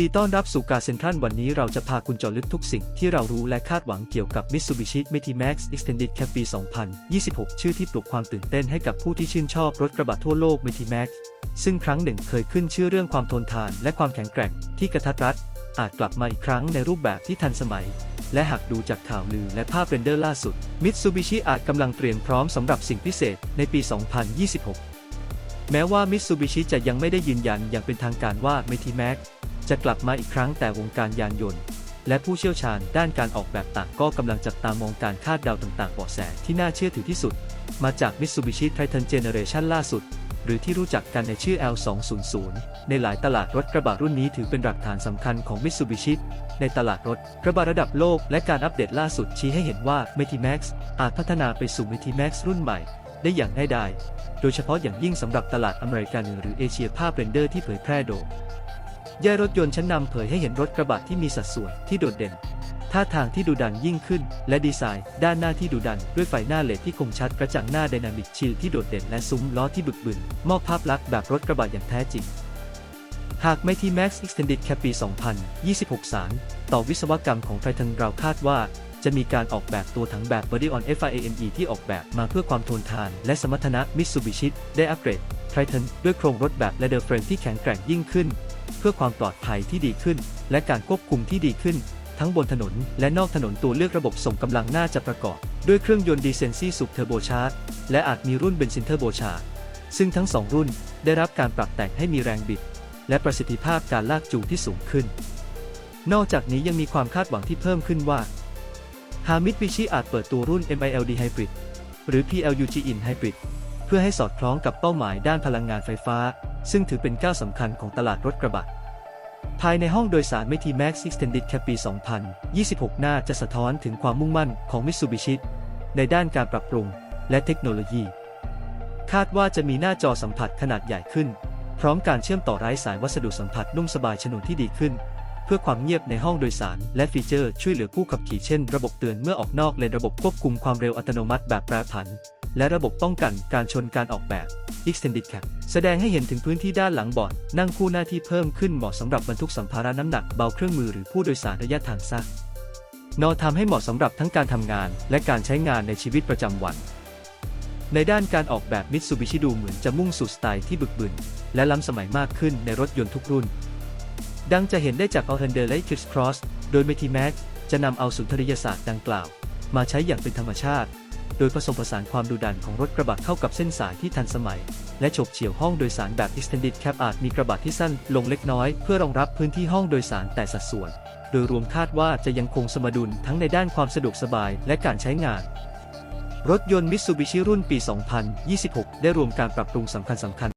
ดีต้อนรับสู่การเซ็นทรัลวันนี้เราจะพาคุณเจาะลึกทุกสิ่งที่เรารู้และคาดหวังเกี่ยวกับ Mitsubishi Multi-Max Extended Cab ปี 2026 ชื่อที่ปลุกความตื่นเต้นให้กับผู้ที่ชื่นชอบรถกระบะทั่วโลก Multi-Max ซึ่งครั้งหนึ่งเคยขึ้นชื่อเรื่องความทนทานและความแข็งแกร่งที่กระทัดรัด อาจกลับมาอีกครั้งในรูปแบบที่ทันสมัย และหากดูจากข่าวลือและภาพเรนเดอร์ล่าสุด Mitsubishi อาจกำลังเตรียมพร้อมสำหรับสิ่งพิเศษในปี 2026 แม้ว่า Mitsubishi จะยังไม่ได้ยืนยันอย่างเป็นทางการว่า Multi-Max จะกลับมาอีกครั้งแต่วงการยานยนต์ และผู้เชี่ยวชาญด้านการออกแบบต่างก็กำลังจับตามองการคาดเดาต่างๆเบาะแสที่น่าเชื่อถือที่สุด มาจาก Mitsubishi Triton Generation ล่าสุด หรือที่รู้จักกันในชื่อ L200 ในหลายตลาดรถกระบะรุ่นนี้ถือเป็นหลักฐานสำคัญของ Mitsubishi ในตลาดรถกระบะระดับโลก และการอัปเดตล่าสุดชี้ให้เห็นว่า Multi-Max อาจพัฒนาไปสู่ Multi-Max รุ่นใหม่ได้อย่างง่ายดาย โดยเฉพาะอย่างยิ่งสำหรับตลาดอเมริกันหรือเอเชียภาพเรนเดอร์ที่เผยแพร่โดย แย่รถยนต์ชั้นนำเผยให้เห็นรถกระบะที่มีสัดส่วนที่โดดเด่น ท่าทางที่ดูดันยิ่งขึ้น และดีไซน์ด้านหน้าที่ดูดัน ด้วยไฟหน้าเลดที่คมชัดกระจังหน้าไดนามิกชิลที่โดดเด่นและซุ้มล้อที่บึกบึน มอบภาพลักษณ์แบบรถกระบะอย่างแท้จริง หากไม่ที่ Max Extended Cab ปี 2026 สารต่อวิศวกรรมของไททันเราคาดว่าจะมีการออกแบบตัวถังแบบ Body on FIAME ที่ออกแบบมาเพื่อความทนทาน และสมรรถนะ Mitsubishi ได้อัปเกรด Triton ด้วยโครงรถแบบ Leather Frame ที่แข็งแกร่งยิ่งขึ้น พื่อความปลอดภัยที่ดีขึ้น และการควบคุมที่ดีขึ้น ทั้งบนถนนและนอกถนนตัวเลือกระบบส่งกำลังน่าจะประกอบ ด้วยเครื่องยนต์ดีเซนซี่สุกเทอร์โบชาร์จและอาจมีรุ่นเบนซินเทอร์โบชาร์จซึ่งทั้งสองรุ่นได้รับการปรับแต่งให้มีแรงบิด และประสิทธิภาพการลากจูงที่สูงขึ้น นอกจากนี้ยังมีความคาดหวังที่เพิ่มขึ้นว่าฮามิดบิชิอาจเปิดตัวรุ่น MILD Hybrid หรือ PLUG In Hybrid เพื่อให้สอดคล้องกับเป้าหมายด้านพลังงานไฟฟ้า ซึ่งถือเป็นก้าวสำคัญของตลาดรถกระบะ ภายในห้องโดยสาร m e t i Max Extended Cab ปี 2026น่าจะสะท้อนถึงความมุ่งมั่นของ Mitsubishi ในด้านการปรับปรุงและเทคโนโลยี คาดว่าจะมีหน้าจอสัมผัสขนาดใหญ่ขึ้น พร้อมการเชื่อมต่อไร้สายวัสดุสัมผัสนุ่มสบายฉนวนที่ดีขึ้น เพื่อความเงียบในห้องโดยสาร และฟีเจอร์ช่วยเหลือผู้ขับขี่เช่น ระบบเตือนเมื่อออกนอกเลนระบบควบคุมความเร็วอัตโนมัติแบบแปรผัน และระบบป้องกันการชนการออกแบบ Extended Cab แสดงให้เห็นถึงพื้นที่ด้านหลังบาะนั่งคู่หน้าที่เพิ่มขึ้นเหมาะสำหรับบรรทุกสัมภาระน้ำหนักเบาเครื่องมือหรือผู้โดยสารระยะทางสั้นนอทำให้เหมาะสำหรับทั้งการทำงาน และการใช้งานในชีวิตประจำวัน ในด้านการออกแบบ Mitsubishi ดูเหมือนจะมุ่งสู่สไตล์ที่บึกบึน และล้ำสมัยมากขึ้นในรถยนต์ทุกรุ่น ดังจะเห็นได้จาก Outlander และ Kids Cross โดย m e t i Max จะนำเอาสุนทรียศาสตร์ดังกล่าว มาใช้อย่างเป็นธรรมชาติ โดยผสมผสานความดุดันของรถกระบะเข้ากับเส้นสายที่ทันสมัย และฉกเฉี่ยวห้องโดยสารแบบ Extended Cab อาจมีกระบะที่สั้นลงเล็กน้อย เพื่อรองรับพื้นที่ห้องโดยสารแต่สัดส่วน โดยรวมคาดว่าจะยังคงสมดุลทั้งในด้านความสะดวกสบายและการใช้งาน รถยนต์ Mitsubishi รุ่นปี 2026 ได้รวมการปรับปรุงสำคัญสำคัญ